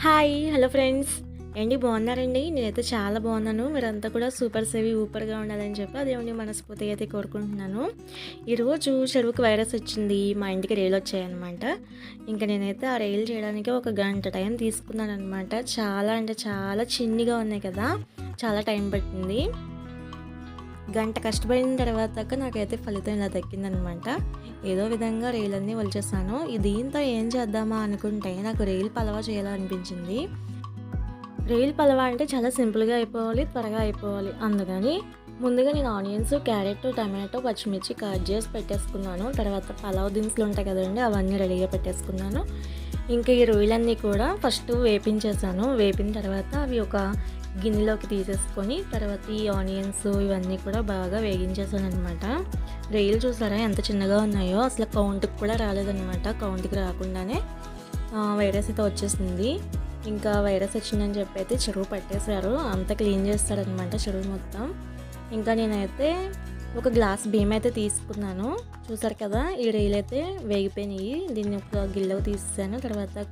Hi hello friends. ఏంటి బాగున్నారండి? నేనైతే చాలా బాగున్నాను. మీరంతా కూడా సూపర్ సేవి ఊపర్గా ఉండాలని చెప్పి అదేమండి మనస్ఫూర్తిగా అయితే కోరుకుంటున్నాను. ఈరోజు చెరువుకి వైరస్ వచ్చింది. మా ఇంటికి రైలు వచ్చాయన్నమాట. ఇంకా నేనైతే ఆ రైలు చేయడానికి ఒక గంట టైం తీసుకున్నాను అనమాట చాలా అంటే చాలా చిన్నగా ఉన్నాయి కదా. చాలా టైం పట్టింది. గంట కష్టపడిన తర్వాత నాకైతే ఫలితం ఇలా దక్కిందనమాట. ఏదో విధంగా రైలన్నీ వలిచేసాను. దీంతో ఏం చేద్దామా అనుకుంటే నాకు రైలు పలవా చేయాలనిపించింది. రైలు పలవా అంటే చాలా సింపుల్గా అయిపోవాలి త్వరగా అయిపోవాలి. అందుకని ముందుగా నేను ఆనియన్స్ క్యారెట్ టమాటో పచ్చిమిర్చి కట్ చేసి పెట్టేసుకున్నాను. తర్వాత పలావ్ దినుసులు ఉంటాయి కదండి అవన్నీ రెడీగా పెట్టేసుకున్నాను. ఇంకా ఈ రొయ్యలన్నీ కూడా ఫస్ట్ వేపించేసాను. వేపిన తర్వాత అవి ఒక గిన్నెలోకి తీసేసుకొని తర్వాత ఈ ఆనియన్స్ ఇవన్నీ కూడా బాగా వేగించేసాను అనమాట రొయ్యలు చూసారా ఎంత చిన్నగా ఉన్నాయో? అసలు కౌంట్కి కూడా రాలేదనమాట కౌంట్కి రాకుండానే వైరస్ అయితే వచ్చేసింది. ఇంకా వైరస్ వచ్చిందని చెప్పి అయితే చెరువు పట్టేశారు. అంతా క్లీన్ చేస్తారనమాట చెరువు మొత్తం. ఇంకా నేనైతే ఒక గ్లాస్ బియ్యం అయితే తీసుకున్నాను. చూసారు కదా ఈ రైలు అయితే వేగిపోయినాయి. దీన్ని ఒక గిల్లెకు తీసాను తర్వాత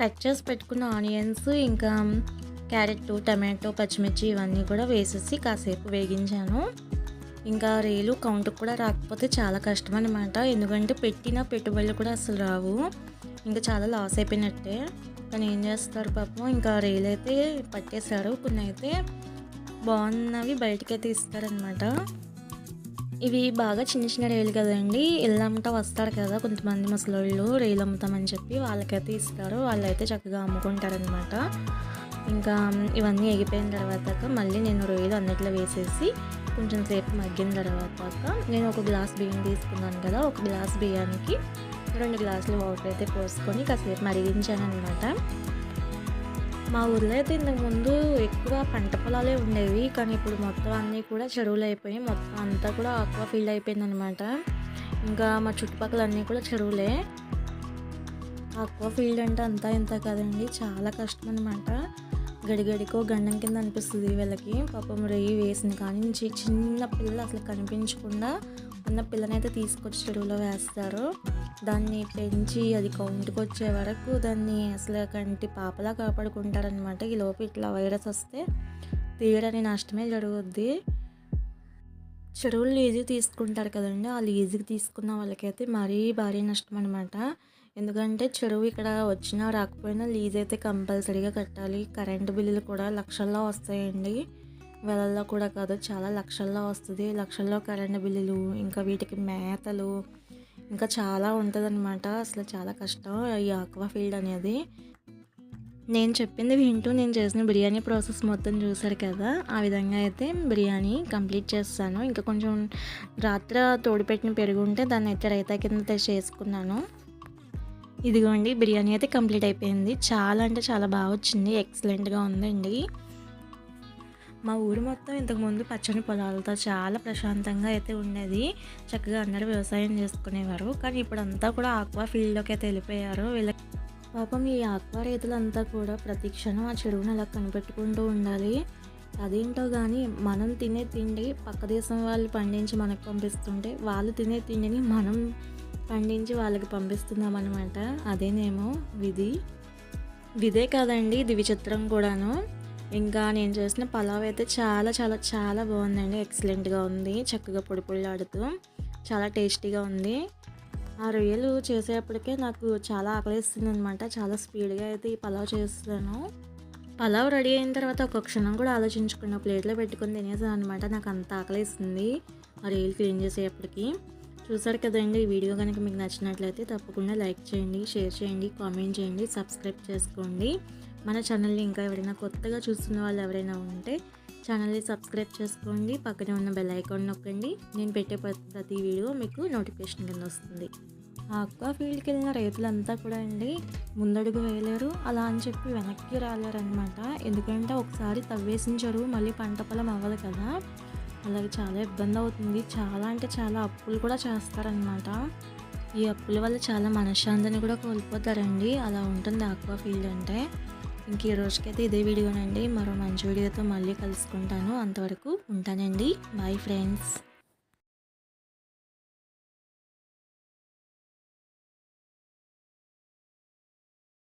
కట్ చేసి పెట్టుకున్న ఆనియన్స్ ఇంకా క్యారెట్ టమాటో పచ్చిమిర్చి ఇవన్నీ కూడా వేసేసి కాసేపు వేగించాను. ఇంకా రేలు కౌంట్కి కూడా రాకపోతే చాలా కష్టం అనమాట ఎందుకంటే పెట్టిన పెట్టుబడులు కూడా అసలు రావు. ఇంకా చాలా లాస్ అయిపోయినట్టే. కానీ ఏం చేస్తారు పాపం ఇంకా రైలు అయితే పట్టేశారు. కొన్ని అయితే బాగున్నవి బయటకైతే ఇస్తారనమాట ఇవి బాగా చిన్న చిన్న రైలు కదండి. ఇల్లు అమ్ముతా వస్తారు కదా కొంతమంది ముసలోళ్ళు రైలు అమ్ముతామని చెప్పి వాళ్ళకైతే ఇస్తారు వాళ్ళైతే చక్కగా అమ్ముకుంటారనమాట ఇంకా ఇవన్నీ ఎగిపోయిన తర్వాత మళ్ళీ నేను రొయ్యలు అన్నిట్లో వేసేసి కొంచెం సేపు మగ్గిన తర్వాత నేను ఒక గ్లాస్ బియ్యం తీసుకున్నాను కదా ఒక గ్లాస్ బియ్యానికి రెండు గ్లాసులు వాటర్ అయితే పోసుకొని కాసేపు మరిగించాను అనమాట మా ఊర్లో అయితే ఇంతకుముందు ఎక్కువ పంట పొలాలే ఉండేవి. కానీ ఇప్పుడు మొత్తం అన్నీ కూడా చెరువులు అయిపోయి మొత్తం అంతా కూడా ఆక్వా ఫీల్డ్ అయిపోయింది అనమాట ఇంకా మా చుట్టుపక్కల అన్నీ కూడా చెరువులే. ఆక్వా ఫీల్డ్ అంటే అంతా ఇంత కాదండి. చాలా కష్టం అనమాట గడిగడికో గండం కింద అనిపిస్తుంది వీళ్ళకి. పాపం రేయి వేసిన కానీ నుంచి చిన్న పిల్లలు అసలు కనిపించకుండా ఉన్న పిల్లనైతే తీసుకొచ్చి చెరువులో వేస్తారు. దాన్ని పెంచి అది కౌంట్కి వచ్చే వరకు దాన్ని అసలు కంటి పాపలా కాపాడుకుంటారనమాట ఈ లోపు ఇట్లా వైరస్ వస్తే తీయడని నష్టమే జరుగుద్ది. చెరువులు లీజుకి తీసుకుంటారు కదండి ఆ లీజుకి తీసుకున్న వాళ్ళకైతే మరీ భారీ నష్టం అనమాట ఎందుకంటే చెరువు ఇక్కడ వచ్చినా రాకపోయినా లీజ్ అయితే కంపల్సరీగా కట్టాలి. కరెంటు బిల్లులు కూడా లక్షల్లో వస్తాయండి. వేలల్లో కూడా కాదు చాలా లక్షల్లో వస్తుంది. లక్షల్లో కరెంటు బిల్లులు ఇంకా వీటికి మేతలు ఇంకా చాలా ఉంటుందన్నమాట. అసలు చాలా కష్టం ఈ ఆక్వా ఫీల్డ్ అనేది. నేను చెప్పింది వింటూ నేను చేసిన బిర్యానీ ప్రాసెస్ మొత్తం చూసారు కదా. ఆ విధంగా అయితే బిర్యానీ కంప్లీట్ చేస్తాను. ఇంకా కొంచెం రాత్రి తోడుపెట్టిన పెరుగు ఉంటే దాన్ని అయితే రైతా కింద చేసుకున్నాను. ఇదిగోండి బిర్యానీ అయితే కంప్లీట్ అయిపోయింది. చాలా అంటే చాలా బాగా వచ్చింది. ఎక్సలెంట్గా ఉందండి. మా ఊరు మొత్తం ఇంతకుముందు పచ్చని పొలాలతో చాలా ప్రశాంతంగా అయితే ఉండేది. చక్కగా అందరూ వ్యవసాయం చేసుకునేవారు. కానీ ఇప్పుడంతా కూడా ఆక్వా ఫీల్డ్లోకి అయితే వెళ్ళిపోయారు. వీళ్ళకి పాపం ఈ ఆక్వా రైతులంతా కూడా ప్రతి క్షణం ఆ చెరువును అలా కనిపెట్టుకుంటూ ఉండాలి. అదేంటో కానీ మనం తినే తిండి పక్క దేశం వాళ్ళు పండించి మనకు పంపిస్తుంటే వాళ్ళు తినే తిండిని మనం పండించి వాళ్ళకి పంపిస్తున్నాం అనమాట అదేనేమో విధి. విదే కాదండి ఇది విచిత్రం కూడాను. ఇంకా నేను చేసిన పలావ్ అయితే చాలా చాలా చాలా బాగుందండి. ఎక్సలెంట్గా ఉంది. చక్కగా పొడి పొడిలాడుతూ చాలా టేస్టీగా ఉంది. ఆ రొయ్యలు చేసేప్పటికే నాకు చాలా ఆకలిస్తుంది అనమాట చాలా స్పీడ్గా అయితే ఈ పలావ్ చేస్తాను. పలావ్ రెడీ అయిన తర్వాత ఒక క్షణం కూడా ఆలోచించుకున్న ప్లేట్లో పెట్టుకొని తినేసాను అనమాట నాకు అంత ఆకలిస్తుంది ఆ రొయ్యలు క్లీన్ చేసేప్పటికి. చూసారు కదండి ఈ వీడియో కనుక మీకు నచ్చినట్లయితే తప్పకుండా లైక్ చేయండి షేర్ చేయండి కామెంట్ చేయండి సబ్స్క్రైబ్ చేసుకోండి. మన ఛానల్ని ఇంకా ఎవరైనా కొత్తగా చూస్తున్న వాళ్ళు ఎవరైనా ఉంటే ఛానల్ని సబ్స్క్రైబ్ చేసుకోండి. పక్కనే ఉన్న బెల్ ఐకాన్ నొక్కండి. నేను పెట్టే ప్రతి వీడియో మీకు నోటిఫికేషన్ కింద వస్తుంది. ఆక్వా ఫీల్డ్కి వెళ్ళిన రైతులంతా కూడా అండి ముందడుగు వేయలేరు. అలా అని చెప్పి వెనక్కి రాలేరనమాట ఎందుకంటే ఒకసారి తవ్వేసిన చెరువు మళ్ళీ పంట పొలం అవ్వదు కదా. అలాగే చాలా ఇబ్బంది అవుతుంది. చాలా అంటే చాలా అప్పులు కూడా చేస్తారనమాట ఈ అప్పుల వల్ల చాలా మనశ్శాంతిని కూడా కోల్పోతారండి. అలా ఉంటుంది ఆక్వా ఫీల్డ్ అంటే. ఇంక ఈ రోజుకైతే ఇదే వీడియోనండి. మరో మంచి వీడియోతో మళ్ళీ కలుసుకుంటాను. అంతవరకు ఉంటానండి. Bye friends